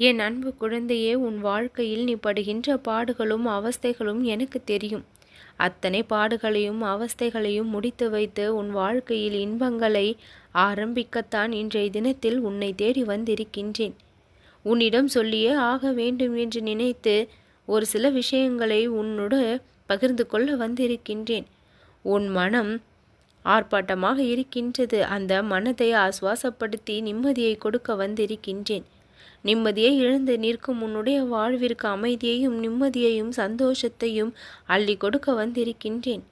என் அன்பு குழந்தையே உன் வாழ்க்கையில் நீ படுகின்ற பாடுகளும் அவஸ்தைகளும் எனக்கு தெரியும். அத்தனை பாடுகளையும் அவஸ்தைகளையும் முடித்து வைத்து உன் வாழ்க்கையில் இன்பங்களை ஆரம்பிக்கத்தான் இன்றைய தினத்தில் உன்னை தேடி வந்திருக்கின்றேன். உன்னிடம் சொல்லியே ஆக வேண்டும் என்று நினைத்து ஒரு சில விஷயங்களை உன்னோடு பகிர்ந்து கொள்ள வந்திருக்கின்றேன். உன் மனம் ஆர்ப்பாட்டமாக இருக்கின்றது. அந்த மனதை ஆசுவாசப்படுத்தி நிம்மதியை கொடுக்க வந்திருக்கின்றேன். நிம்மதியை இழந்து நிற்கும் உன்னுடைய வாழ்விற்கு அமைதியையும் நிம்மதியையும் சந்தோஷத்தையும் அள்ளி கொடுக்க வந்திருக்கின்றேன்.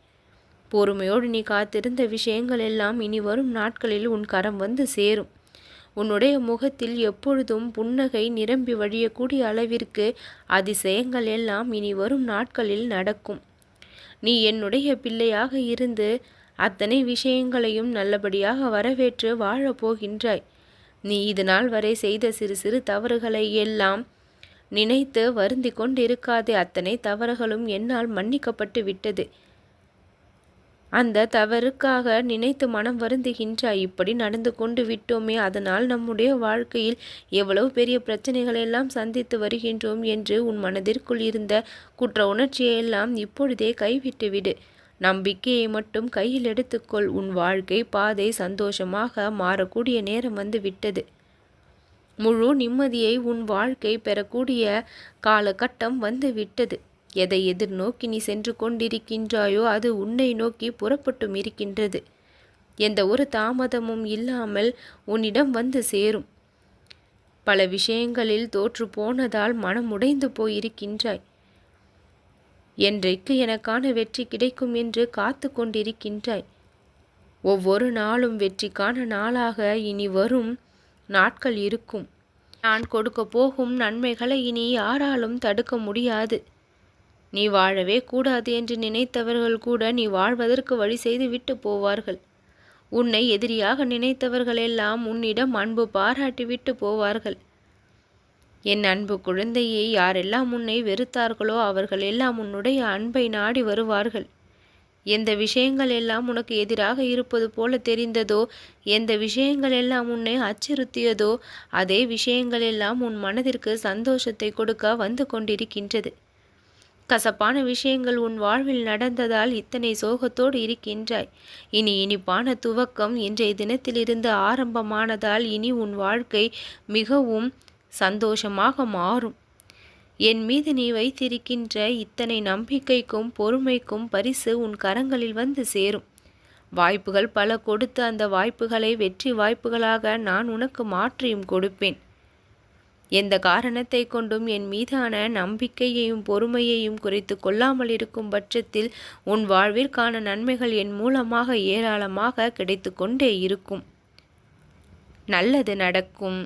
பொறுமையோடு நீ காத்திருந்த விஷயங்கள் எல்லாம் இனி வரும் நாட்களில் உன் கரம் வந்து சேரும். உன்னுடைய முகத்தில் எப்பொழுதும் புன்னகை நிரம்பி வழியக்கூடிய அளவிற்கு அதிசயங்கள் எல்லாம் இனி வரும் நாட்களில் நடக்கும். நீ என்னுடைய பிள்ளையாக இருந்து அத்தனை விஷயங்களையும் நல்லபடியாக வரவேற்று வாழப் போகின்றாய். நீ இது நாள் வரை செய்த சிறு சிறு தவறுகளை எல்லாம் நினைத்து வருந்தி கொண்டிருக்காதே. அத்தனை தவறுகளும் என்னால் மன்னிக்கப்பட்டு விட்டது. அந்த தவறுக்காக நினைத்து மனம் வருந்துகின்றாய் இப்படி நடந்து கொண்டு விட்டோமே. அதனால் நம்முடைய வாழ்க்கையில் எவ்வளவு பெரிய பிரச்சனைகள் எல்லாம் சந்தித்து வருகின்றோம் என்று உன் மனதிற்குள் இருந்த குற்ற உணர்ச்சியெல்லாம் இப்பொழுதே கைவிட்டுவிடு. நம்பிக்கையை மட்டும் கையில் எடுத்துக்கொள். உன் வாழ்க்கை பாதை சந்தோஷமாக மாறக்கூடிய நேரம் வந்து விட்டது. முழு நிம்மதியை உன் வாழ்க்கை பெறக்கூடிய காலகட்டம் வந்து விட்டது. எதை எதிர்நோக்கி நீ சென்று கொண்டிருக்கின்றாயோ அது உன்னை நோக்கி புறப்பட்டும் இருக்கின்றது. எந்த ஒரு தாமதமும் இல்லாமல் உன்னிடம் வந்து சேரும். பல விஷயங்களில் தோற்று போனதால் மனம் உடைந்து போயிருக்கின்றாய். என்றைக்கு எனக்கான வெற்றி கிடைக்கும் என்று காத்து கொண்டிருக்கின்றாய்? ஒவ்வொரு நாளும் வெற்றிக்கான நாளாக இனி வரும் நாட்கள் இருக்கும். நான் கொடுக்க போகும் நன்மைகளை இனி யாராலும் தடுக்க முடியாது. நீ வாழவே கூடாது என்று நினைத்தவர்கள் கூட நீ வாழ்வதற்கு வழி செய்து விட்டு போவார்கள். உன்னை எதிரியாக நினைத்தவர்களெல்லாம் உன்னிடம் அன்பு பாராட்டி விட்டு போவார்கள். என் அன்பு குழந்தையை யாரெல்லாம் உன்னை வெறுத்தார்களோ அவர்கள் எல்லாம் உன்னுடைய அன்பை நாடி வருவார்கள். எந்த விஷயங்கள் எல்லாம் உனக்கு எதிராக இருப்பது போல தெரிந்ததோ எந்த விஷயங்கள் எல்லாம் உன்னை அச்சுறுத்தியதோ அதே விஷயங்கள் எல்லாம் உன் மனதிற்கு சந்தோஷத்தை கொடுக்க வந்து கொண்டிருக்கின்றது. கசப்பான விஷயங்கள் உன் வாழ்வில் நடந்ததால் இத்தனை சோகத்தோடு இருக்கின்றாய். இனி இனிப்பான துவக்கம் இன்றைய தினத்திலிருந்து ஆரம்பமானதால் இனி உன் வாழ்க்கை மிகவும் சந்தோஷமாக மாறும். என் மீது நீ வைத்திருக்கின்ற இத்தனை நம்பிக்கைக்கும் பொறுமைக்கும் பரிசு உன் கரங்களில் வந்து சேரும். வாய்ப்புகள் பல கொடுத்து அந்த வாய்ப்புகளை வெற்றி வாய்ப்புகளாக நான் உனக்கு மாற்றியும் கொடுப்பேன். எந்த காரணத்தை கொண்டும் என் மீதான நம்பிக்கையையும் பொறுமையையும் குறைத்து கொள்ளாமல் இருக்கும் பட்சத்தில் உன் வாழ்விற்கான நன்மைகள் என் மூலமாக ஏராளமாக கிடைத்து கொண்டே இருக்கும். நல்லது நடக்கும்.